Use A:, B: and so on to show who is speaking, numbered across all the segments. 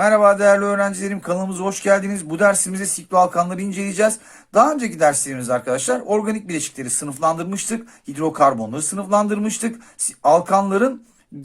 A: Merhaba değerli öğrencilerim kanalımıza hoş geldiniz. Bu dersimizde sikloalkanları inceleyeceğiz. Daha önceki derslerimizde arkadaşlar organik bileşikleri sınıflandırmıştık. Hidrokarbonları sınıflandırmıştık. Alkanların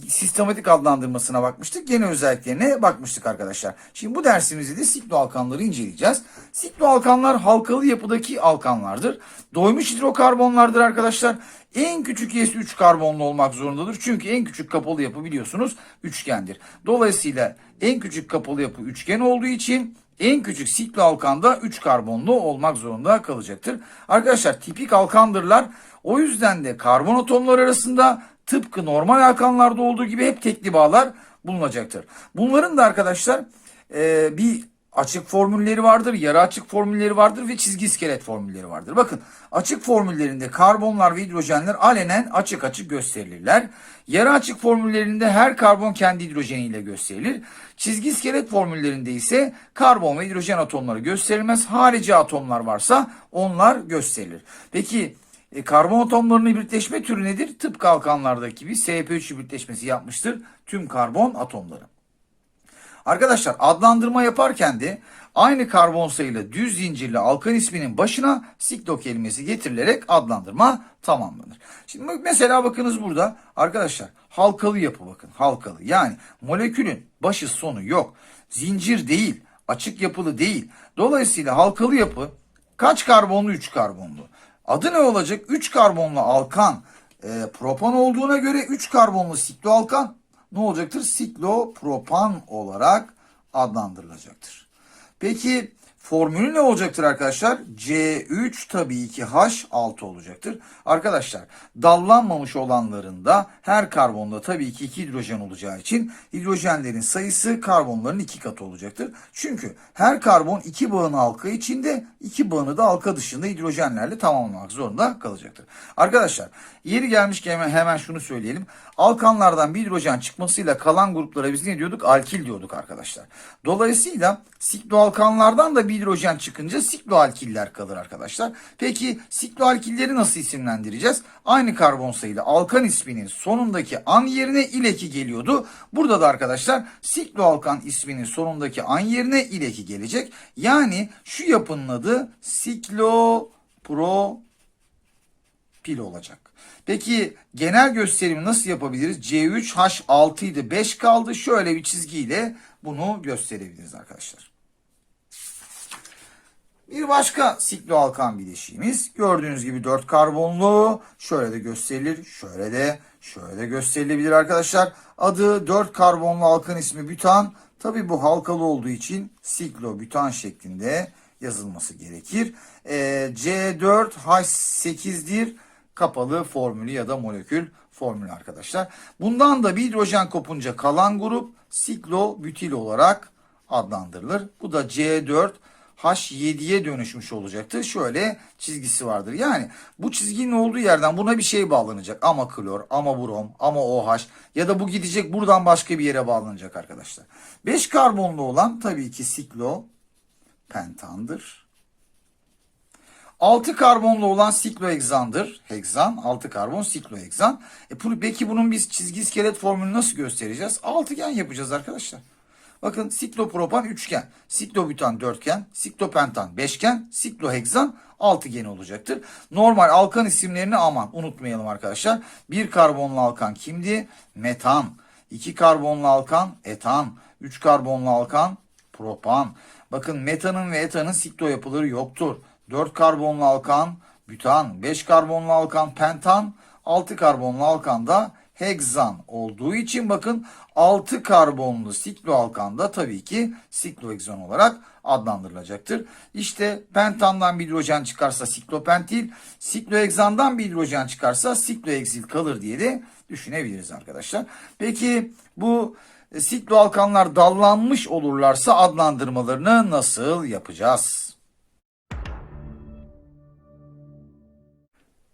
A: sistematik adlandırmasına bakmıştık. Gene özelliklerine bakmıştık arkadaşlar. Şimdi bu dersimizde de sikloalkanları inceleyeceğiz. Sikloalkanlar halkalı yapıdaki alkanlardır. Doymuş hidrokarbonlardır arkadaşlar. En küçük üyesi 3 karbonlu olmak zorundadır. Çünkü en küçük kapalı yapı biliyorsunuz üçgendir. Dolayısıyla en küçük kapalı yapı üçgen olduğu için en küçük sikloalkanda 3 karbonlu olmak zorunda kalacaktır. Arkadaşlar tipik alkandırlar. O yüzden de karbon atomları arasında tıpkı normal alkanlarda olduğu gibi hep tekli bağlar bulunacaktır. Bunların da arkadaşlar e, bir açık formülleri vardır, yarı açık formülleri vardır ve çizgi iskelet formülleri vardır. Bakın açık formüllerinde karbonlar ve hidrojenler alenen açık açık gösterilirler. Yarı açık formüllerinde her karbon kendi hidrojeniyle gösterilir. Çizgi iskelet formüllerinde ise karbon ve hidrojen atomları gösterilmez. Harici atomlar varsa onlar gösterilir. Peki e, karbon atomlarının hibritleşme türü nedir? Tıpkı alkanlardaki gibi SP3 hibritleşmesi yapmıştır tüm karbon atomları. Arkadaşlar adlandırma yaparken de aynı karbon sayılı düz zincirli alkan isminin başına siklo kelimesi getirilerek adlandırma tamamlanır. Şimdi mesela bakınız burada arkadaşlar halkalı yapı bakın halkalı yani molekülün başı sonu yok. Zincir değil açık yapılı değil. Dolayısıyla halkalı yapı kaç karbonlu 3 karbonlu. Adı ne olacak? 3 karbonlu alkan e, propan olduğuna göre 3 karbonlu sikloalkan ne olacaktır? Siklopropan olarak adlandırılacaktır. Peki formülü ne olacaktır arkadaşlar? C3 tabii ki H6 olacaktır. Arkadaşlar dallanmamış olanlarında her karbonda tabii ki 2 hidrojen olacağı için hidrojenlerin sayısı karbonların 2 katı olacaktır. Çünkü her karbon 2 bağını halka içinde 2 bağını da halka dışında hidrojenlerle tamamlamak zorunda kalacaktır. Arkadaşlar yeri gelmişken hemen şunu söyleyelim. Alkanlardan bir hidrojen çıkmasıyla kalan gruplara biz ne diyorduk? Alkil diyorduk arkadaşlar. Dolayısıyla sikloalkanlardan da bir hidrojen çıkınca sikloalkiller kalır arkadaşlar. Peki sikloalkilleri nasıl isimlendireceğiz? Aynı karbon sayılı alkan isminin sonundaki an yerine ileki geliyordu. Burada da arkadaşlar sikloalkan isminin sonundaki an yerine ileki gelecek. Yani şu yapının adı siklopro pil olacak. Peki genel gösterimi nasıl yapabiliriz? C3H6 idi 5 kaldı. Şöyle bir çizgiyle bunu gösterebiliriz arkadaşlar. Bir başka sikloalkan bileşiğimiz gördüğünüz gibi 4 karbonlu şöyle de gösterilir şöyle de şöyle de gösterilebilir arkadaşlar. Adı 4 karbonlu alkan ismi bütan. Tabi bu halkalı olduğu için siklobütan şeklinde yazılması gerekir. Ee, C4H8'dir kapalı formülü ya da molekül formülü arkadaşlar. Bundan da bir hidrojen kopunca kalan grup siklobütil olarak adlandırılır. Bu da C4 H7'ye dönüşmüş olacaktır. Şöyle çizgisi vardır. Yani bu çizginin olduğu yerden buna bir şey bağlanacak. Ama klor, ama brom, ama OH ya da bu gidecek buradan başka bir yere bağlanacak arkadaşlar. 5 karbonlu olan tabii ki siklo pentandır. 6 karbonlu olan sikloheksandır. Heksan, 6 karbon sikloheksan. E peki bunun biz çizgi iskelet formülünü nasıl göstereceğiz? Altıgen yapacağız arkadaşlar. Bakın siklopropan üçgen, siklobütan dörtgen, siklopentan beşgen, sikloheksan altıgen olacaktır. Normal alkan isimlerini aman unutmayalım arkadaşlar. Bir karbonlu alkan kimdi? Metan. İki karbonlu alkan etan. Üç karbonlu alkan propan. Bakın metanın ve etanın siklo yapıları yoktur. 4 karbonlu alkan bütan, 5 karbonlu alkan pentan, 6 karbonlu alkan da heksan olduğu için bakın 6 karbonlu sikloalkan da tabii ki sikloheksan olarak adlandırılacaktır. İşte pentandan bir hidrojen çıkarsa siklopentil, sikloheksandan bir hidrojen çıkarsa sikloheksil kalır diye de düşünebiliriz arkadaşlar. Peki bu e, sikloalkanlar dallanmış olurlarsa adlandırmalarını nasıl yapacağız?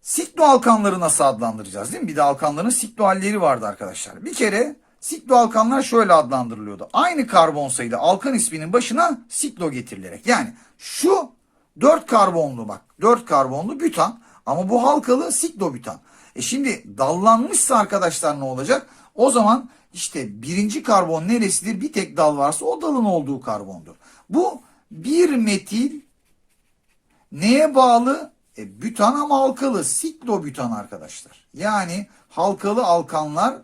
A: Sikloalkanları nasıl adlandıracağız değil mi? Bir de alkanların sikloalleri vardı arkadaşlar. Bir kere sikloalkanlar şöyle adlandırılıyordu. Aynı karbon sayılı alkan isminin başına siklo getirilerek. Yani şu 4 karbonlu bak 4 karbonlu bütan ama bu halkalı siklobütan. E şimdi dallanmışsa arkadaşlar ne olacak? O zaman işte birinci karbon neresidir? Bir tek dal varsa o dalın olduğu karbondur. Bu bir metil neye bağlı? E, bütan ama halkalı. Siklobütan arkadaşlar. Yani halkalı alkanlar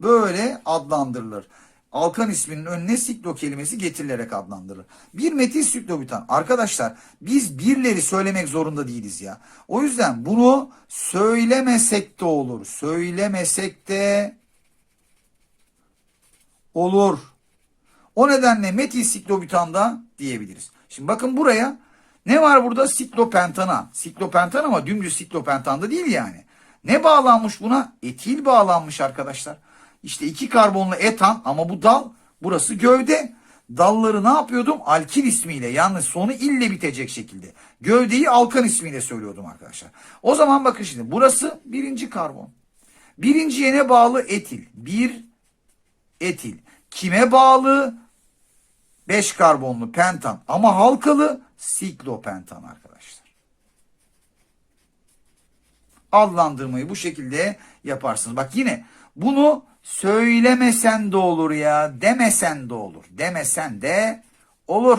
A: böyle adlandırılır. Alkan isminin önüne siklo kelimesi getirilerek adlandırılır. Bir metil siklobütan. Arkadaşlar biz birleri söylemek zorunda değiliz ya. O yüzden bunu söylemesek de olur. Söylemesek de olur. O nedenle metil siklobütanda diyebiliriz. Şimdi bakın buraya ne var burada? Siklopentana. Siklopentan ama dümdüz siklopentanda değil yani. Ne bağlanmış buna? Etil bağlanmış arkadaşlar. İşte iki karbonlu etan ama bu dal burası gövde. Dalları ne yapıyordum? Alkil ismiyle yani sonu ille bitecek şekilde. Gövdeyi alkan ismiyle söylüyordum arkadaşlar. O zaman bakın şimdi burası birinci karbon. Birinciye ne bağlı? Etil. Bir etil. Kime bağlı? 5 karbonlu pentan ama halkalı siklopentan arkadaşlar. Adlandırmayı bu şekilde yaparsınız. Bak yine bunu söylemesen de olur ya, demesen de olur. Demesen de olur.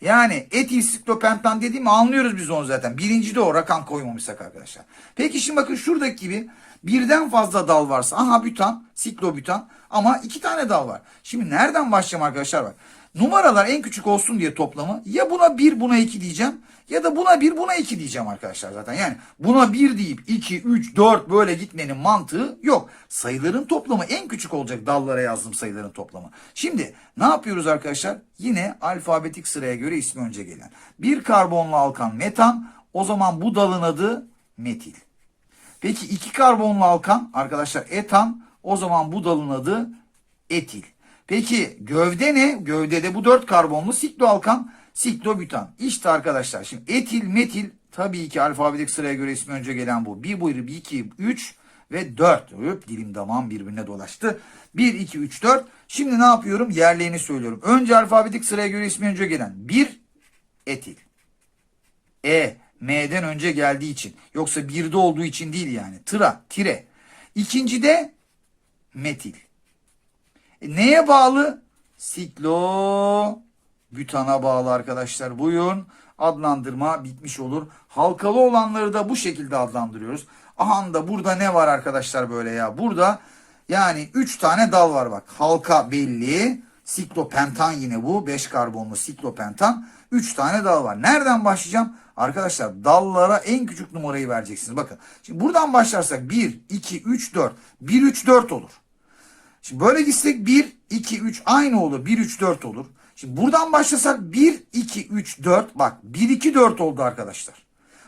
A: Yani etil siklopentan dediğimi anlıyoruz biz onu zaten. Birinci de o rakam koymamışsak arkadaşlar. Peki şimdi bakın şuradaki gibi birden fazla dal varsa aha bütan, siklobütan ama iki tane dal var. Şimdi nereden başlayacağım arkadaşlar bak. Numaralar en küçük olsun diye toplamı ya buna 1 buna 2 diyeceğim ya da buna 1 buna 2 diyeceğim arkadaşlar zaten. Yani buna 1 deyip 2, 3, 4 böyle gitmenin mantığı yok. Sayıların toplamı en küçük olacak dallara yazdım sayıların toplamı. Şimdi ne yapıyoruz arkadaşlar? Yine alfabetik sıraya göre ismi önce gelen. Bir karbonlu alkan metan o zaman bu dalın adı metil. Peki iki karbonlu alkan arkadaşlar etan o zaman bu dalın adı etil. Peki gövde ne? Gövdede bu dört karbonlu sikloalkan, siklobütan. İşte arkadaşlar şimdi etil, metil tabii ki alfabetik sıraya göre ismi önce gelen bu. Bir buyur, bir iki, üç ve dört. Öp dilim damağım birbirine dolaştı. Bir, iki, üç, dört. Şimdi ne yapıyorum? Yerlerini söylüyorum. Önce alfabetik sıraya göre ismi önce gelen. Bir, etil. E, M'den önce geldiği için. Yoksa birde olduğu için değil yani. Tıra, tire. İkinci de metil. E, neye bağlı? Siklo butana bağlı arkadaşlar. Buyurun adlandırma bitmiş olur. Halkalı olanları da bu şekilde adlandırıyoruz. Aha da burada ne var arkadaşlar böyle ya? Burada yani 3 tane dal var bak. Halka belli. Siklopentan yine bu. 5 karbonlu siklopentan. 3 tane dal var. Nereden başlayacağım? Arkadaşlar dallara en küçük numarayı vereceksiniz. Bakın. Şimdi buradan başlarsak 1, 2, 3, 4. 1, 3, 4 olur. Şimdi böyle gitsek 1, 2, 3 aynı olur. 1, 3, 4 olur. Şimdi buradan başlasak 1, 2, 3, 4. Bak 1, 2, 4 oldu arkadaşlar.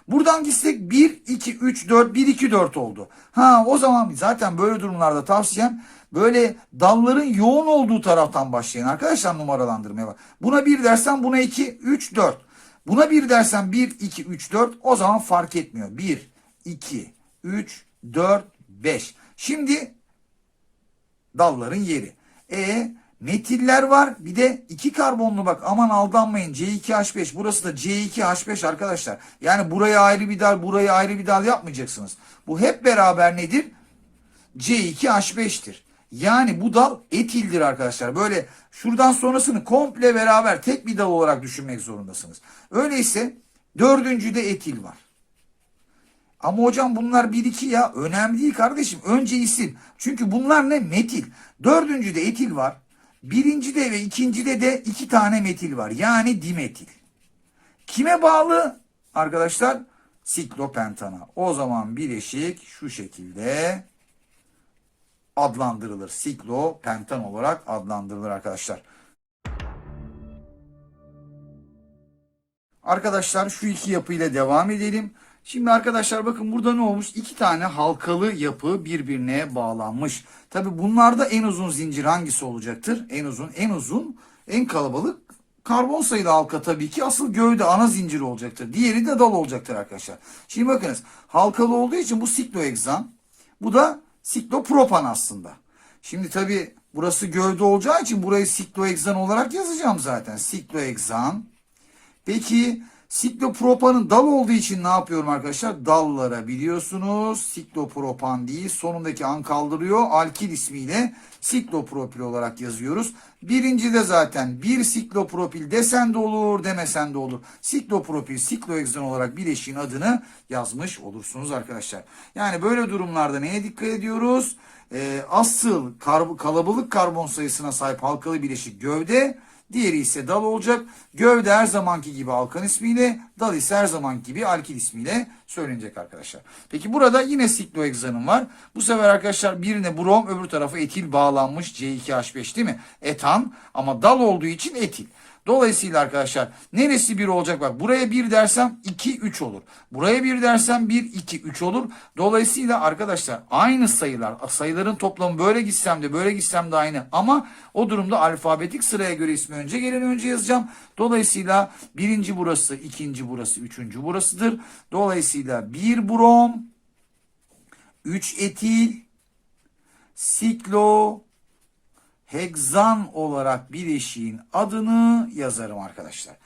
A: Buradan gitsek 1, 2, 3, 4, 1, 2, 4 oldu. Ha o zaman zaten böyle durumlarda tavsiyem böyle dalların yoğun olduğu taraftan başlayın arkadaşlar numaralandırmaya bak. Buna 1 dersen buna 2, 3, 4. Buna 1 dersen 1, 2, 3, 4 o zaman fark etmiyor. 1, 2, 3, 4, 5. Şimdi dalların yeri. E metiller var. Bir de iki karbonlu bak aman aldanmayın. C2H5 burası da C2H5 arkadaşlar. Yani buraya ayrı bir dal buraya ayrı bir dal yapmayacaksınız. Bu hep beraber nedir? C2H5'tir. Yani bu dal etildir arkadaşlar. Böyle şuradan sonrasını komple beraber tek bir dal olarak düşünmek zorundasınız. Öyleyse dördüncüde etil var. Ama hocam bunlar 1-2 ya. Önemli değil kardeşim. Önce isim. Çünkü bunlar ne? Metil. Dördüncüde etil var. Birincide ve ikincide de iki tane metil var. Yani dimetil. Kime bağlı? Arkadaşlar siklopentana. O zaman bileşik şu şekilde adlandırılır. Siklopentan olarak adlandırılır arkadaşlar. Arkadaşlar şu iki yapıyla devam edelim. Şimdi arkadaşlar bakın burada ne olmuş? İki tane halkalı yapı birbirine bağlanmış. Tabi bunlarda en uzun zincir hangisi olacaktır? En uzun, en uzun, en kalabalık karbon sayılı halka tabii ki asıl gövde ana zincir olacaktır. Diğeri de dal olacaktır arkadaşlar. Şimdi bakınız halkalı olduğu için bu sikloheksan. Bu da siklopropan aslında. Şimdi tabii burası gövde olacağı için burayı sikloheksan olarak yazacağım zaten. Sikloheksan. Peki Siklopropanın dal olduğu için ne yapıyorum arkadaşlar? Dallara biliyorsunuz siklopropan değil sonundaki an kaldırıyor. Alkil ismiyle siklopropil olarak yazıyoruz. Birinci de zaten bir siklopropil desen de olur demesen de olur. Siklopropil sikloheksan olarak bileşiğin adını yazmış olursunuz arkadaşlar. Yani böyle durumlarda neye dikkat ediyoruz? Ee, asıl kar- kalabalık karbon sayısına sahip halkalı bileşik gövde Diğeri ise dal olacak. Gövde her zamanki gibi alkan ismiyle, dal ise her zamanki gibi alkil ismiyle söylenecek arkadaşlar. Peki burada yine sikloheksanım var. Bu sefer arkadaşlar birine brom öbür tarafa etil bağlanmış C2H5 değil mi? Etan ama dal olduğu için etil. Dolayısıyla arkadaşlar neresi 1 olacak? Bak buraya 1 dersem 2, 3 olur. Buraya 1 dersem 1, 2, 3 olur. Dolayısıyla arkadaşlar aynı sayılar. Sayıların toplamı böyle gitsem de böyle gitsem de aynı. Ama o durumda alfabetik sıraya göre ismi önce gelen önce yazacağım. Dolayısıyla birinci burası, ikinci burası, üçüncü burasıdır. Dolayısıyla 1 brom, 3 etil, siklo, hegzan olarak bileşiğin adını yazarım arkadaşlar.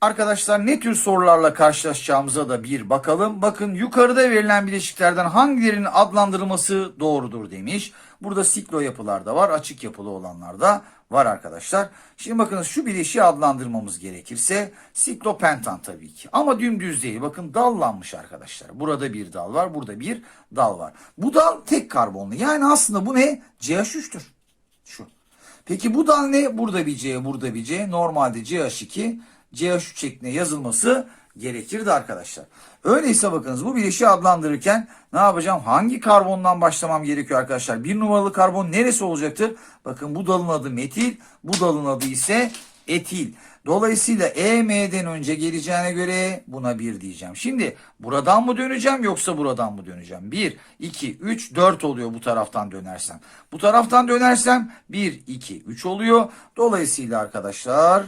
A: Arkadaşlar ne tür sorularla karşılaşacağımıza da bir bakalım. Bakın yukarıda verilen bileşiklerden hangilerinin adlandırılması doğrudur demiş. Burada siklo yapılar da var, açık yapılı olanlar da var arkadaşlar. Şimdi bakınız şu bileşiği adlandırmamız gerekirse siklopentan tabii ki. Ama dümdüz değil. Bakın dallanmış arkadaşlar. Burada bir dal var, burada bir dal var. Bu dal tek karbonlu. Yani aslında bu ne? CH3'tür. Şu. Peki bu dal ne? Burada bir C, burada bir C. Normalde CH2 CH3 şeklinde yazılması gerekirdi arkadaşlar. Öyleyse bakınız bu bileşiği adlandırırken ne yapacağım? Hangi karbondan başlamam gerekiyor arkadaşlar? Bir numaralı karbon neresi olacaktır? Bakın bu dalın adı metil, bu dalın adı ise etil. Dolayısıyla EM'den önce geleceğine göre buna 1 diyeceğim. Şimdi buradan mı döneceğim yoksa buradan mı döneceğim? 1, 2, 3, 4 oluyor bu taraftan dönersem. Bu taraftan dönersem 1, 2, 3 oluyor. Dolayısıyla arkadaşlar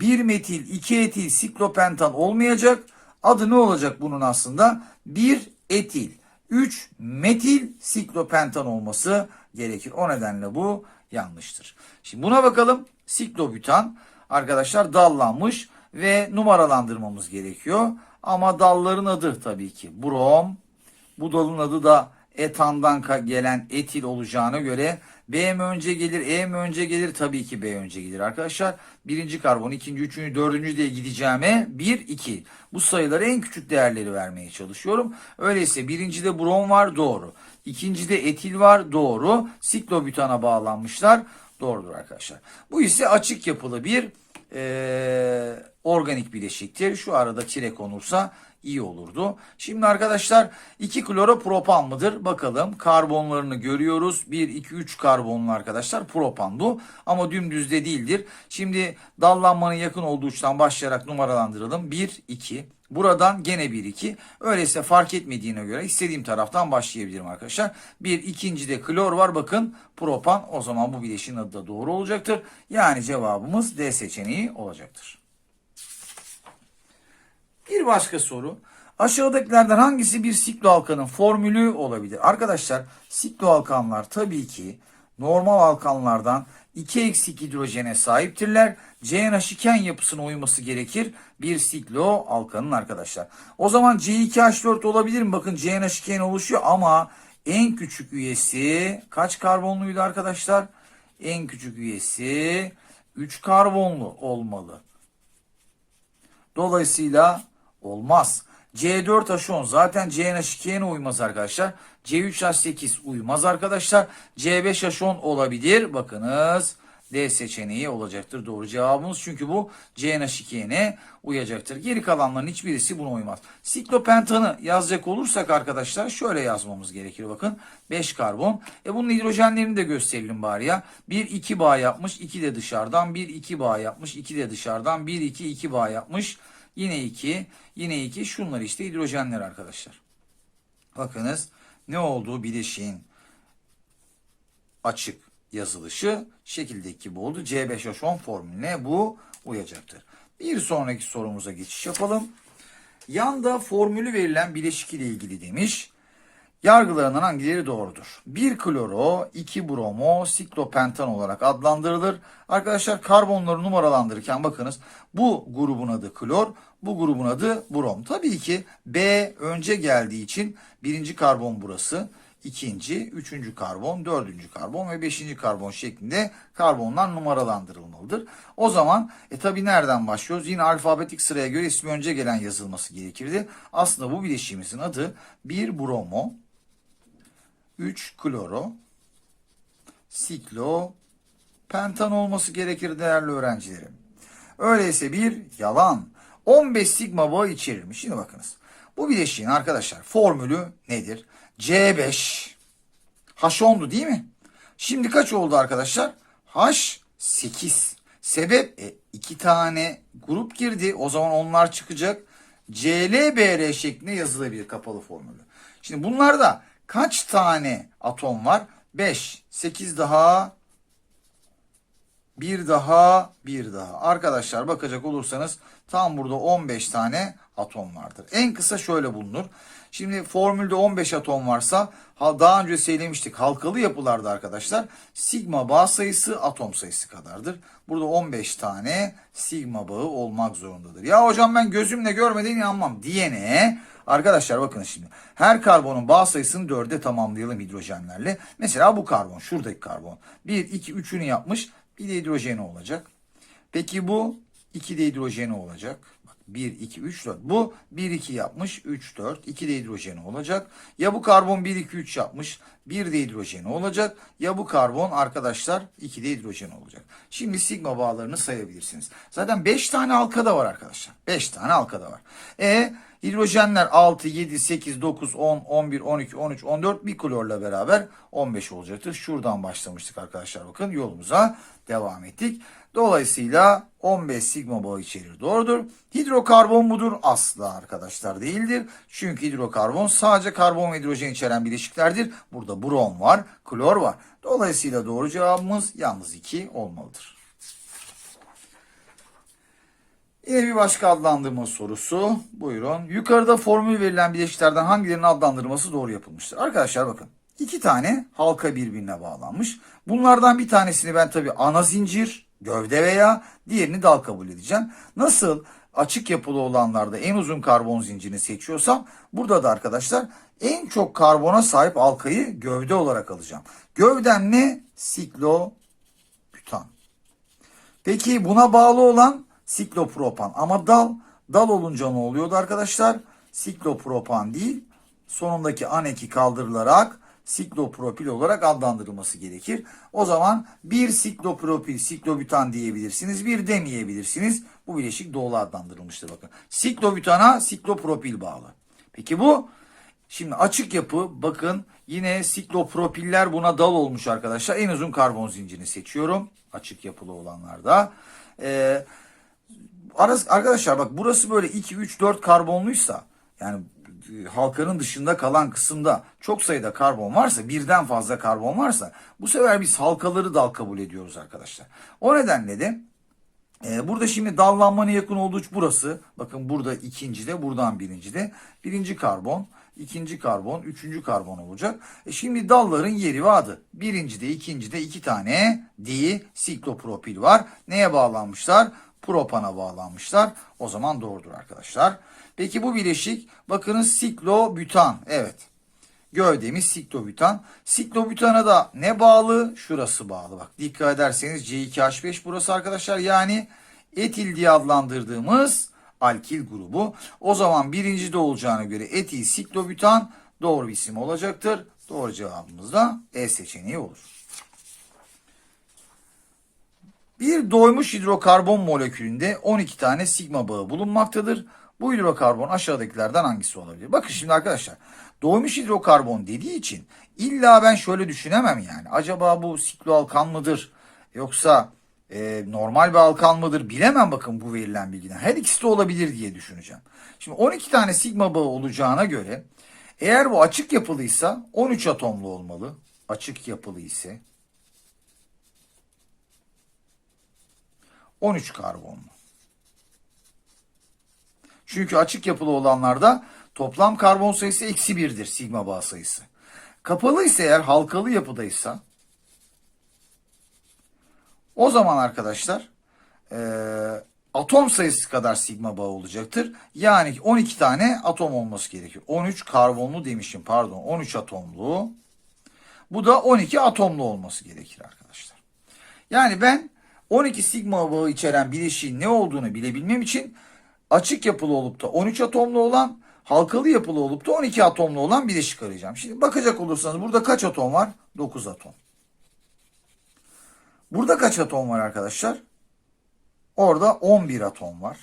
A: 1 metil 2 etil siklopentan olmayacak. Adı ne olacak bunun aslında? 1 etil 3 metil siklopentan olması gerekir. O nedenle bu yanlıştır. Şimdi buna bakalım. Siklobutan arkadaşlar dallanmış ve numaralandırmamız gerekiyor. Ama dalların adı tabii ki brom. Bu dalın adı da etandan gelen etil olacağına göre B mi önce gelir, E mi önce gelir? Tabii ki B önce gelir arkadaşlar. Birinci karbon, ikinci, üçüncü, dördüncü diye gideceğime 1, 2. Bu sayılara en küçük değerleri vermeye çalışıyorum. Öyleyse birincide brom var, doğru. İkincide etil var, doğru. Siklobutana bağlanmışlar, doğrudur arkadaşlar. Bu ise açık yapılı bir eee, organik bileşiktir. Şu arada tire konursa iyi olurdu. Şimdi arkadaşlar 2 kloropropan mıdır? Bakalım karbonlarını görüyoruz. 1, 2, 3 karbonlu arkadaşlar propan bu. Ama dümdüzde değildir. Şimdi dallanmanın yakın olduğu uçtan başlayarak numaralandıralım. 1, 2. Buradan gene 1, 2. Öyleyse fark etmediğine göre istediğim taraftan başlayabilirim arkadaşlar. Bir ikinci de klor var. Bakın propan. O zaman bu bileşiğin adı da doğru olacaktır. Yani cevabımız D seçeneği olacaktır. Bir başka soru. Aşağıdakilerden hangisi bir sikloalkanın formülü olabilir? Arkadaşlar sikloalkanlar tabii ki normal alkanlardan 2 eksik hidrojene sahiptirler. CNH iken yapısına uyması gerekir bir sikloalkanın arkadaşlar. O zaman C2H4 olabilir mi? Bakın CNH iken oluşuyor ama en küçük üyesi kaç karbonluydu arkadaşlar? En küçük üyesi 3 karbonlu olmalı. Dolayısıyla olmaz. C4H10 zaten CNH2'ye uymaz arkadaşlar. C3H8 uymaz arkadaşlar. C5H10 olabilir. Bakınız D seçeneği olacaktır doğru cevabımız. Çünkü bu CNH2'ye uyacaktır. Geri kalanların hiçbirisi buna uymaz. Siklopentanı yazacak olursak arkadaşlar şöyle yazmamız gerekir. Bakın 5 karbon. E bunun hidrojenlerini de gösterelim bari ya. 1 2 bağ yapmış. 2 de dışarıdan. 1 2 bağ yapmış. 2 de dışarıdan. 1 2 2 bağ yapmış. Yine 2, yine 2. Şunlar işte hidrojenler arkadaşlar. Bakınız ne olduğu bileşiğin açık yazılışı şekildeki bu oldu. C5H10 formülüne bu uyacaktır. Bir sonraki sorumuza geçiş yapalım. Yanda formülü verilen bileşik ile ilgili demiş. Yargılarından hangileri doğrudur? 1 kloro, 2 bromo, siklopentan olarak adlandırılır. Arkadaşlar karbonları numaralandırırken bakınız bu grubun adı klor, bu grubun adı brom. Tabii ki B önce geldiği için birinci karbon burası, ikinci, üçüncü karbon, dördüncü karbon ve beşinci karbon şeklinde karbonlar numaralandırılmalıdır. O zaman e tabi nereden başlıyoruz? Yine alfabetik sıraya göre ismi önce gelen yazılması gerekirdi. Aslında bu bileşiğimizin adı 1 bromo, 3 kloro, siklo, pentan olması gerekir değerli öğrencilerim. Öyleyse bir yalan. 15 sigma bağı içerirmiş. Şimdi bakınız. Bu bileşiğin arkadaşlar formülü nedir? C5 H10'du değil mi? Şimdi kaç oldu arkadaşlar? H8. Sebep e, iki tane grup girdi. O zaman onlar çıkacak. CLBR şeklinde yazılabilir kapalı formülü. Şimdi bunlarda kaç tane atom var? 5. 8 daha bir daha, bir daha. Arkadaşlar bakacak olursanız tam burada 15 tane atom vardır. En kısa şöyle bulunur. Şimdi formülde 15 atom varsa daha önce söylemiştik halkalı yapılarda arkadaşlar sigma bağ sayısı atom sayısı kadardır. Burada 15 tane sigma bağı olmak zorundadır. Ya hocam ben gözümle görmeden inanmam diyene Arkadaşlar bakın şimdi her karbonun bağ sayısını 4'e tamamlayalım hidrojenlerle. Mesela bu karbon şuradaki karbon 1, 2, 3'ünü yapmış bir de hidrojeni olacak. Peki bu 2 de hidrojeni olacak. Bak 1, 2, 3, 4. Bu 1, 2 yapmış. 3, 4. 2 de hidrojeni olacak. Ya bu karbon 1, 2, 3 yapmış. 1 de hidrojeni olacak. Ya bu karbon arkadaşlar 2 de hidrojeni olacak. Şimdi sigma bağlarını sayabilirsiniz. Zaten 5 tane halkada var arkadaşlar. 5 tane halkada var. E hidrojenler 6, 7, 8, 9, 10, 11, 12, 13, 14 bir klorla beraber 15 olacaktır. Şuradan başlamıştık arkadaşlar bakın yolumuza devam ettik. Dolayısıyla 15 sigma bağı içerir. Doğrudur. Hidrokarbon mudur? Asla arkadaşlar değildir. Çünkü hidrokarbon sadece karbon ve hidrojen içeren bileşiklerdir. Burada brom var, klor var. Dolayısıyla doğru cevabımız yalnız 2 olmalıdır. Yine bir başka adlandırma sorusu. Buyurun. Yukarıda formül verilen bileşiklerden hangilerinin adlandırması doğru yapılmıştır? Arkadaşlar bakın. İki tane halka birbirine bağlanmış. Bunlardan bir tanesini ben tabii ana zincir, gövde veya diğerini dal kabul edeceğim. Nasıl açık yapılı olanlarda en uzun karbon zincirini seçiyorsam burada da arkadaşlar en çok karbona sahip halkayı gövde olarak alacağım. Gövdem ne? Siklobutan. Peki buna bağlı olan siklopropan ama dal dal olunca ne oluyordu arkadaşlar? Siklopropan değil sonundaki aneki kaldırılarak siklopropil olarak adlandırılması gerekir. O zaman bir siklopropil, siklobutan diyebilirsiniz. Bir demeyebilirsiniz. Bu bileşik doğru adlandırılmıştır bakın. Siklobutana siklopropil bağlı. Peki bu şimdi açık yapı bakın yine siklopropiller buna dal olmuş arkadaşlar. En uzun karbon zincirini seçiyorum. Açık yapılı olanlarda. Ee, arkadaşlar bak burası böyle 2, 3, 4 karbonluysa yani halkanın dışında kalan kısımda çok sayıda karbon varsa birden fazla karbon varsa bu sefer biz halkaları dal kabul ediyoruz arkadaşlar. O nedenle de e, burada şimdi dallanmanın yakın olduğu burası. Bakın burada ikinci de buradan birinci de. Birinci karbon, ikinci karbon, üçüncü karbon olacak. E şimdi dalların yeri ve. Birinci de ikinci de iki tane di siklopropil var. Neye bağlanmışlar? Propana bağlanmışlar. O zaman doğrudur arkadaşlar. Peki bu bileşik bakınız siklobutan. Evet. Gövdemiz siklobutan. Siklobutana da ne bağlı? Şurası bağlı. Bak dikkat ederseniz C2H5 burası arkadaşlar. Yani etil diye adlandırdığımız alkil grubu. O zaman birinci de olacağına göre etil siklobutan doğru isim olacaktır. Doğru cevabımız da E seçeneği olur. Bir doymuş hidrokarbon molekülünde 12 tane sigma bağı bulunmaktadır. Bu hidrokarbon aşağıdakilerden hangisi olabilir? Bakın şimdi arkadaşlar doymuş hidrokarbon dediği için illa ben şöyle düşünemem yani. Acaba bu sikloalkan mıdır? Yoksa e, normal bir alkan mıdır? Bilemem bakın bu verilen bilgiden. Her ikisi de olabilir diye düşüneceğim. Şimdi 12 tane sigma bağı olacağına göre eğer bu açık yapılıysa 13 atomlu olmalı. Açık yapılı ise 13 karbonlu. Çünkü açık yapılı olanlarda toplam karbon sayısı eksi 1'dir sigma bağ sayısı. Kapalı ise eğer halkalı yapıdaysa o zaman arkadaşlar eee, atom sayısı kadar sigma bağı olacaktır. Yani 12 tane atom olması gerekiyor. 13 karbonlu demişim pardon 13 atomlu. Bu da 12 atomlu olması gerekir arkadaşlar. Yani ben 12 sigma bağı içeren bileşiğin ne olduğunu bilebilmem için açık yapılı olup da 13 atomlu olan halkalı yapılı olup da 12 atomlu olan bileşik arayacağım. Şimdi bakacak olursanız burada kaç atom var? 9 atom. Burada kaç atom var arkadaşlar? Orada 11 atom var.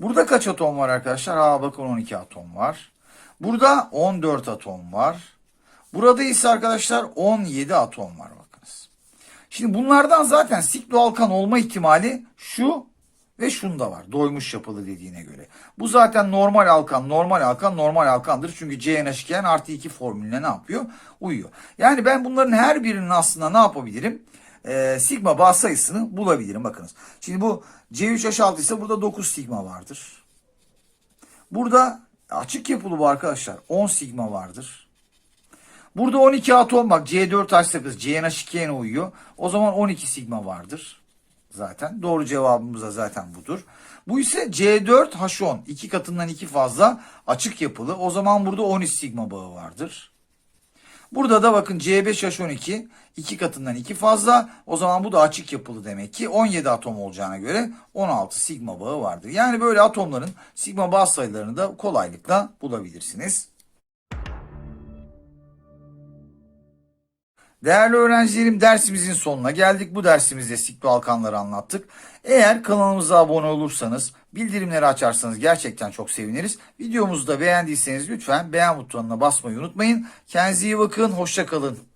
A: Burada kaç atom var arkadaşlar? Ha bakın 12 atom var. Burada 14 atom var. Burada ise arkadaşlar 17 atom var bakınız. Şimdi bunlardan zaten sikloalkan olma ihtimali şu ve şunda var. Doymuş yapılı dediğine göre. Bu zaten normal alkan, normal alkan, normal alkandır. Çünkü CNH2N artı 2 formülüne ne yapıyor? Uyuyor. Yani ben bunların her birinin aslında ne yapabilirim? Ee, sigma bağ sayısını bulabilirim. Bakınız. Şimdi bu C3H6 ise burada 9 sigma vardır. Burada açık yapılı bu arkadaşlar. 10 sigma vardır. Burada 12 atom bak C4H8 CNH2N'e uyuyor. O zaman 12 sigma vardır. Zaten doğru cevabımız da zaten budur. Bu ise C4H10 iki katından iki fazla açık yapılı. O zaman burada 13 sigma bağı vardır. Burada da bakın C5H12 iki katından iki fazla. O zaman bu da açık yapılı demek ki 17 atom olacağına göre 16 sigma bağı vardır. Yani böyle atomların sigma bağ sayılarını da kolaylıkla bulabilirsiniz. Değerli öğrencilerim dersimizin sonuna geldik. Bu dersimizde sikloalkanları anlattık. Eğer kanalımıza abone olursanız, bildirimleri açarsanız gerçekten çok seviniriz. Videomuzu da beğendiyseniz lütfen beğen butonuna basmayı unutmayın. Kendinize iyi bakın, hoşça kalın.